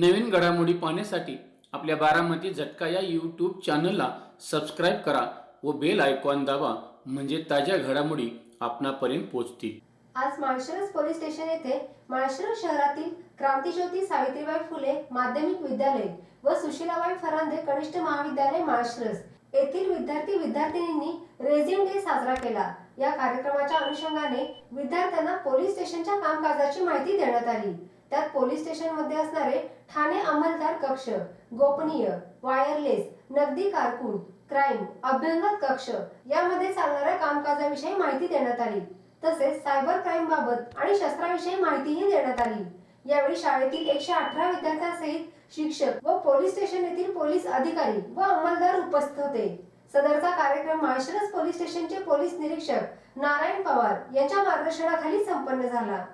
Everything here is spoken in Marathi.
नवीन घडामोडी पाहण्यासाठी आपल्या बारामती झटका या यूट्यूब चॅनलला सबस्क्राईब करा व बेल आयकॉन दाबा म्हणजे ताज्या घडामोडी आपणापर्यंत पोहोचतील. आज माळशिरस पोलीस स्टेशन येथे माळशिरस शहरातील क्रांतीज्योती सावित्रीबाई फुले माध्यमिक विद्यालय व सुशीलाबाई फरांदे कनिष्ठ महाविद्यालय माळशिरस. येथील विद्यार्थी विद्यार्थिनींनी रेझिंग डे साजरा केला. या कार्यक्रमाच्या अनुषंगाने विद्यार्थ्यांना पोलीस स्टेशनच्या कामकाजाची माहिती देण्यात आली. त्यात पोलीस स्टेशनमध्ये असणारे ठाणे अंमलदार कक्ष गोपनीय वायरलेस नगदी कारकून क्राईम अभ्यंगत कक्ष यामध्ये चालणाऱ्या कामकाजाविषयी माहिती देण्यात आली. तसेच सायबर क्राईम बाबत आणि शस्त्राविषयी माहितीही देण्यात आली. यावेळी शाळेतील एकशे अठरा विद्यार्थ्यांसहित शिक्षक व पोलीस स्टेशन येथील पोलीस अधिकारी व अंमलदार उपस्थित होते. सदरचा कार्यक्रम माळशिरस पोलीस स्टेशनचे पोलीस निरीक्षक नारायण पवार यांच्या मार्गदर्शनाखाली संपन्न झाला.